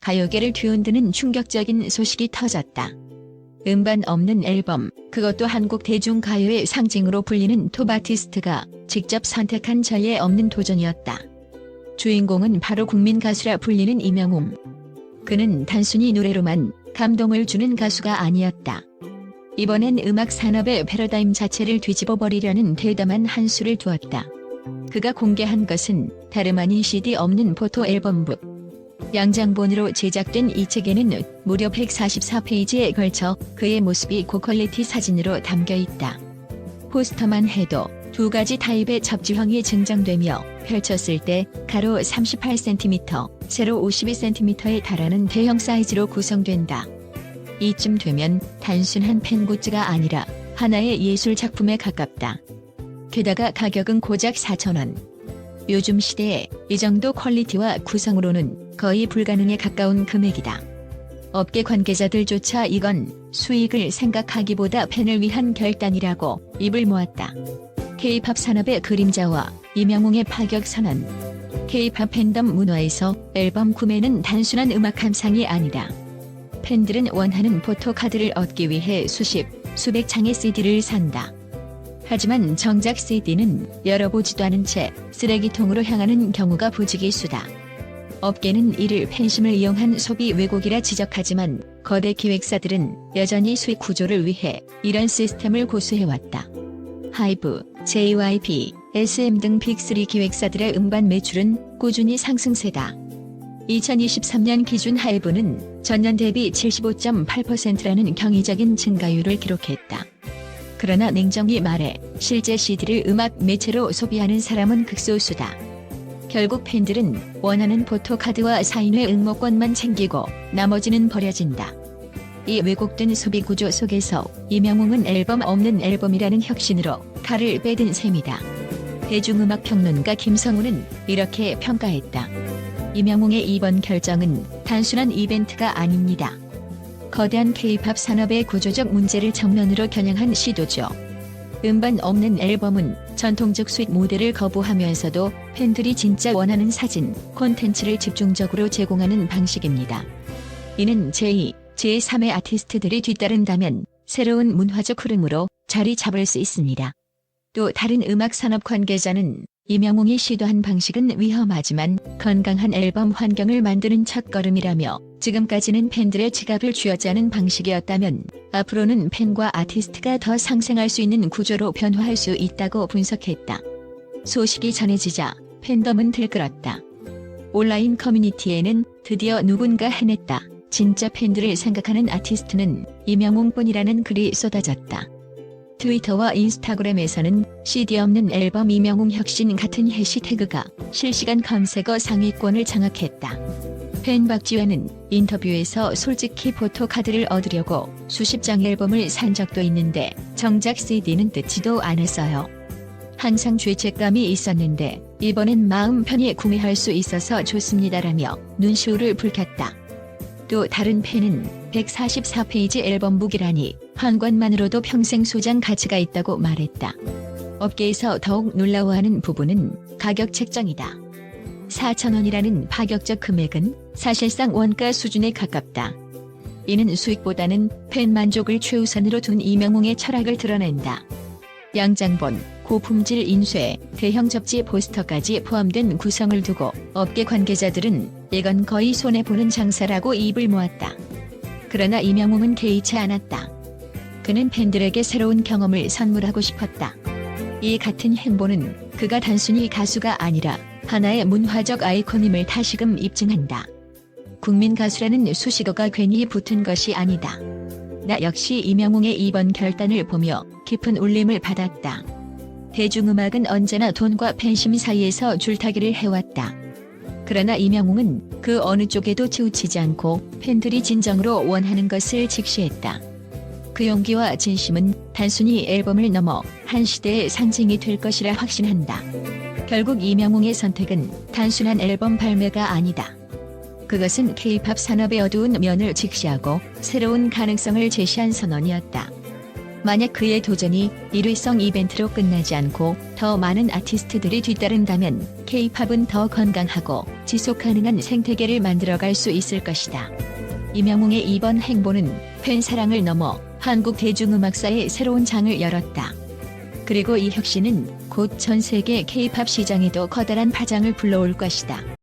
가요계를 뒤흔드는 충격적인 소식이 터졌다. 음반 없는 앨범, 그것도 한국 대중 가요의 상징으로 불리는 톱 아티스트가 직접 선택한 전례 없는 도전이었다. 주인공은 바로 국민 가수라 불리는 이명웅. 그는 단순히 노래로만 감동을 주는 가수가 아니었다. 이번엔 음악 산업의 패러다임 자체를 뒤집어 버리려는 대담한 한 수를 두었다. 그가 공개한 것은 다름 아닌 CD 없는 포토 앨범북. 양장본으로 제작된 이 책에는 무려 144페이지에 걸쳐 그의 모습이 고퀄리티 사진으로 담겨 있다. 포스터만 해도 두 가지 타입의 접지형이 증정되며 펼쳤을 때 가로 38cm, 세로 52cm에 달하는 대형 사이즈로 구성된다. 이쯤 되면 단순한 펜굿즈가 아니라 하나의 예술 작품에 가깝다. 게다가 가격은 고작 4,000원. 요즘 시대에 이 정도 퀄리티와 구성으로는 거의 불가능에 가까운 금액이다. 업계 관계자들조차 이건 수익을 생각하기보다 팬을 위한 결단이라고 입을 모았다. K-팝 산업의 그림자와 이명웅의 파격 선언. K-팝 팬덤 문화에서 앨범 구매는 단순한 음악 감상이 아니다. 팬들은 원하는 포토카드를 얻기 위해 수십, 수백 장의 CD를 산다. 하지만 정작 CD는 열어보지도 않은 채 쓰레기통으로 향하는 경우가 부지기수다. 업계는 이를 팬심을 이용한 소비 왜곡이라 지적하지만 거대 기획사들은 여전히 수익 구조를 위해 이런 시스템을 고수해왔다. 하이브, JYP, SM 등 빅3 기획사들의 음반 매출은 꾸준히 상승세다. 2023년 기준 하이브는 전년 대비 75.8%라는 경이적인 증가율을 기록했다. 그러나 냉정히 말해 실제 CD를 음악 매체로 소비하는 사람은 극소수다. 결국 팬들은 원하는 포토카드와 사인회 응모권만 챙기고 나머지는 버려진다. 이 왜곡된 소비 구조 속에서 이명웅은 앨범 없는 앨범이라는 혁신으로 칼을 빼든 셈이다. 대중음악 평론가 김성우는 이렇게 평가했다. 이명웅의 이번 결정은 단순한 이벤트가 아닙니다. 거대한 K-팝 산업의 구조적 문제를 정면으로 겨냥한 시도죠. 음반 없는 앨범은 전통적 수익 모델을 거부하면서도 팬들이 진짜 원하는 사진, 콘텐츠를 집중적으로 제공하는 방식입니다. 이는 제2, 제3의 아티스트들이 뒤따른다면 새로운 문화적 흐름으로 자리 잡을 수 있습니다. 또 다른 음악 산업 관계자는 이명웅이 시도한 방식은 위험하지만 건강한 앨범 환경을 만드는 첫걸음이라며 지금까지는 팬들의 지갑을 쥐어짜는 방식이었다면 앞으로는 팬과 아티스트가 더 상생할 수 있는 구조로 변화할 수 있다고 분석했다. 소식이 전해지자 팬덤은 들끓었다. 온라인 커뮤니티에는 드디어 누군가 해냈다. 진짜 팬들을 생각하는 아티스트는 이명웅뿐이라는 글이 쏟아졌다. 트위터와 인스타그램에서는 CD 없는 앨범 이명웅 혁신 같은 해시태그가 실시간 검색어 상위권을 장악했다. 팬 박지원은 인터뷰에서 솔직히 포토카드를 얻으려고 수십 장 앨범을 산 적도 있는데 정작 CD는 뜯지도 않았어요. 항상 죄책감이 있었는데 이번엔 마음 편히 구매할 수 있어서 좋습니다라며 눈시울을 붉혔다. 또 다른 팬은 144페이지 앨범북이라니 판관만으로도 평생 소장 가치가 있다고 말했다. 업계에서 더욱 놀라워하는 부분은 가격 책정이다. 4,000원이라는 파격적 금액은 사실상 원가 수준에 가깝다. 이는 수익보다는 팬 만족을 최우선으로 둔 이명웅의 철학을 드러낸다. 양장본, 고품질 인쇄, 대형 접지 포스터까지 포함된 구성을 두고 업계 관계자들은 이건 거의 손해보는 장사라고 입을 모았다. 그러나 이명웅은 개의치 않았다. 그는 팬들에게 새로운 경험을 선물하고 싶었다. 이 같은 행보는 그가 단순히 가수가 아니라 하나의 문화적 아이콘임을 다시금 입증한다. 국민 가수라는 수식어가 괜히 붙은 것이 아니다. 나 역시 이명웅의 이번 결단을 보며 깊은 울림을 받았다. 대중음악은 언제나 돈과 팬심 사이에서 줄타기를 해왔다. 그러나 이명웅은 그 어느 쪽에도 치우치지 않고 팬들이 진정으로 원하는 것을 직시했다. 그 용기와 진심은 단순히 앨범을 넘어 한 시대의 상징이 될 것이라 확신한다. 결국 이명웅의 선택은 단순한 앨범 발매가 아니다. 그것은 K-팝 산업의 어두운 면을 직시하고 새로운 가능성을 제시한 선언이었다. 만약 그의 도전이 일회성 이벤트로 끝나지 않고 더 많은 아티스트들이 뒤따른다면 K-팝은 더 건강하고 지속 가능한 생태계를 만들어갈 수 있을 것이다. 이명웅의 이번 행보는 팬 사랑을 넘어 한국 대중음악사의 새로운 장을 열었다. 그리고 이 혁신은 곧 전 세계 K-팝 시장에도 커다란 파장을 불러올 것이다.